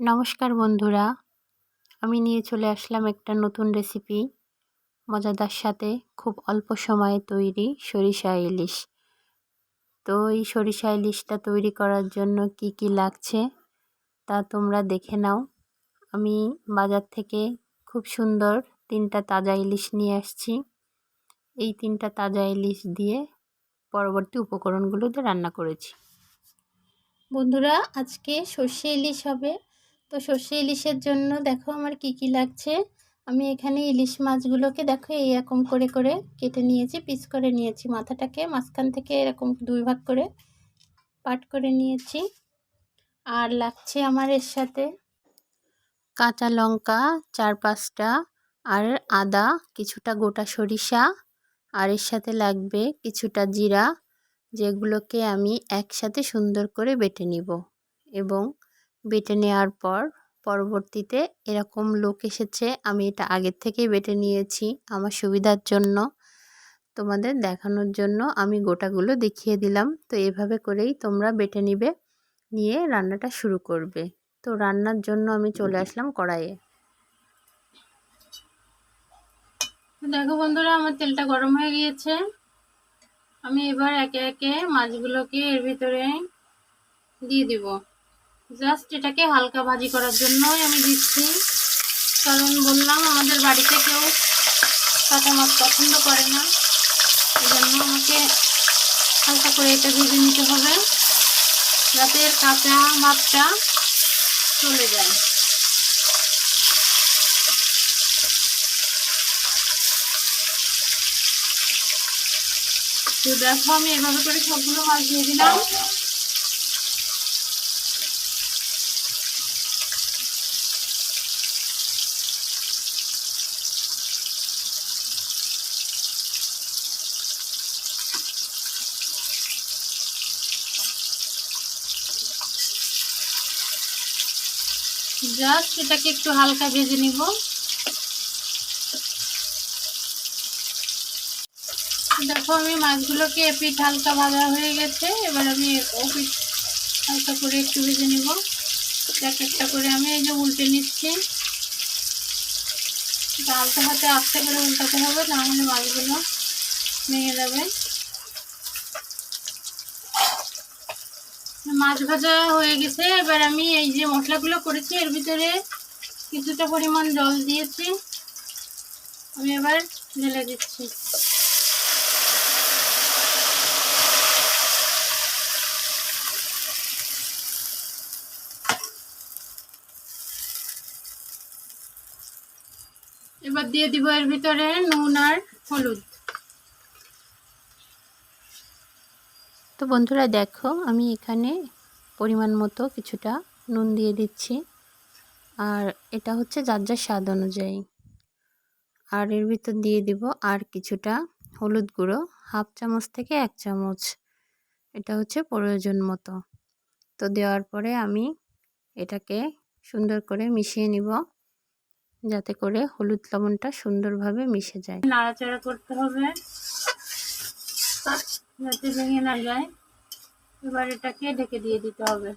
নমস্কার বন্ধুরা, আমি নিয়ে চলে আসলাম একটা নতুন রেসিপি মজাদার সাথে খুব অল্প সময়ে তৈরি সরিষা ইলিশ। তো এই সরিষা ইলিশটা তৈরি করার জন্য কি কি লাগছে তা তোমরা দেখে নাও। আমি বাজার থেকে খুব সুন্দর তিনটা তাজা ইলিশ নিয়ে আসছি। এই তিনটা তাজা ইলিশ দিয়ে পরবর্তী উপকরণগুলোতে রান্না করেছি। বন্ধুরা, আজকে সর্ষে ইলিশ হবে। তো সর্ষে ইলিশের জন্য দেখো আমার কি কি লাগছে? আমি এখানে ইলিশ মাছগুলোকে দেখো এইরকম করে করে কেটে নিয়েছি, পিস করে নিয়েছি। মাথাটাকে মাঝখান থেকে এরকম দুই ভাগ করে পাট করে নিয়েছি। আর লাগছে আমার এর সাথে কাঁচা লঙ্কা, চার পাঁচটা, আর আদা, কিছুটা গোটা সরিষা, আর এর সাথে লাগবে কিছুটা জিরা, যেগুলোকে আমি একসাথে সুন্দর করে বেটে নিব। এবং বেটে নেওয়ার পর পরবর্তীতে এরকম লোক এসেছে, আমি এটা আগের থেকেই বেটে নিয়েছি আমার সুবিধার জন্য। তোমাদের দেখানোর জন্য আমি গোটাগুলো দেখিয়ে দিলাম। তো এভাবে করেই তোমরা বেটে নিবে, নিয়ে রান্নাটা শুরু করবে। তো রান্নার জন্য আমি চলে আসলাম কড়াইয়ে। দেখো বন্ধুরা, আমার তেলটা গরম হয়ে গিয়েছে। আমি এবার একে একে মাছগুলোকে এর ভিতরে দিয়ে দিব। জাস্ট এটাকে হালকা ভাজি করার জন্যই আমি দিচ্ছি। কারণ বললাম, আমাদের বাড়িতে কেউ কাঁচা মাছ পছন্দ করে না। এই জন্য আমাকে হালকা করে এটা ভেজে নিতে হবে, যাতে কাঁচা মাছটা চলে যায়। তো দেখো, আমি এভাবে করে সবগুলো মাছ দিয়ে দিলাম। জাস্ট এটাকে একটু হালকা ভেজে নিব। দেখো, আমি মাছগুলোকে এপিট হালকা ভাজা হয়ে গেছে। এবার আমি ও পিঠ হালকা করে একটু ভেজে নিব। এক একটা করে আমি এই যে উল্টে নিচ্ছি। ডালতে হাতে আস্তে করে উল্টাতে হবে নাহলে মাছগুলো ভেঙে যাবে। মাছ ভাজা হয়ে গেছে। এবার আমি এই যে মশলাগুলো করেছি, এর ভিতরে কিছুটা পরিমাণ জল দিয়েছি। আমি এবার ঢেলে দিচ্ছি। এবার দিয়ে দিব এর ভিতরে নুন আর হলুদ। তো বন্ধুরা দেখো, আমি এখানে পরিমাণ মতো কিছুটা নুন দিয়ে দিচ্ছি। আর এটা হচ্ছে যার যার স্বাদ অনুযায়ী। আর এর ভিতর দিয়ে দিব আর কিছুটা হলুদ গুঁড়ো, হাফ চামচ থেকে এক চামচ। এটা হচ্ছে প্রয়োজন মতো। তো দেওয়ার পরে আমি এটাকে সুন্দর করে মিশিয়ে নিব, যাতে করে হলুদ লবণটা সুন্দরভাবে মিশে যায়। নাড়াচাড়া করতে হবে। যাতে ভেঙে না যায়। এবার এটাকে ঢেকে দিয়ে দিতে হবে।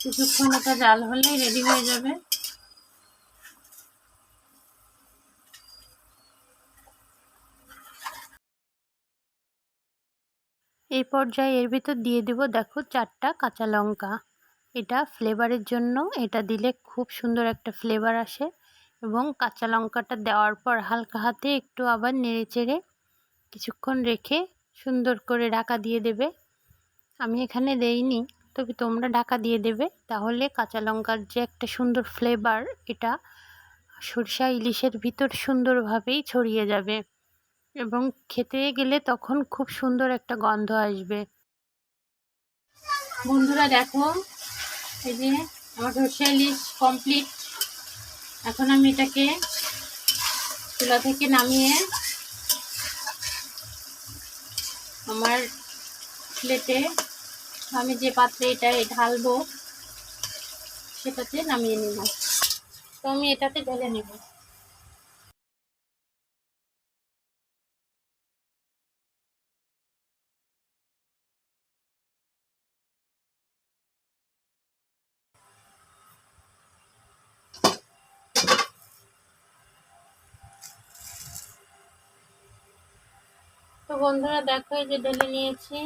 কিছুক্ষণ এটা জাল হলেই রেডি হয়ে যাবে। এই পর্যায়ে এর ভিতর দিয়ে দেব, দেখো চারটা কাঁচা লঙ্কা। এটা ফ্লেভারের জন্য, এটা দিলে খুব সুন্দর একটা ফ্লেভার আসে। এবং কাঁচা লঙ্কাটা দেওয়ার পর হালকা হাতে একটু আবার নেড়ে চেড়ে কিছুক্ষণ রেখে সুন্দর করে ঢাকা দিয়ে দেবে। আমি এখানে দেইনি, তবে তোমরা ঢাকা দিয়ে দেবে। তাহলে কাঁচা লঙ্কার যে একটা সুন্দর ফ্লেভার এটা সরষা ইলিশের ভিতর সুন্দরভাবেই ছড়িয়ে যাবে এবং খেতে গেলে তখন খুব সুন্দর একটা গন্ধ আসবে। বন্ধুরা দেখো, এই যে আমার সরষা ইলিশ কমপ্লিট এখন আমি এটাকে চুলা থেকে নামিয়ে আমার প্লেটে আমি যে পাত্রে এটা ঢালবো, সেটাতে নামিয়ে নিব। তো আমি এটাতে ঢেলে নেব। বন্ধুরা দেখো এই যে ঢেলে নিয়েছি।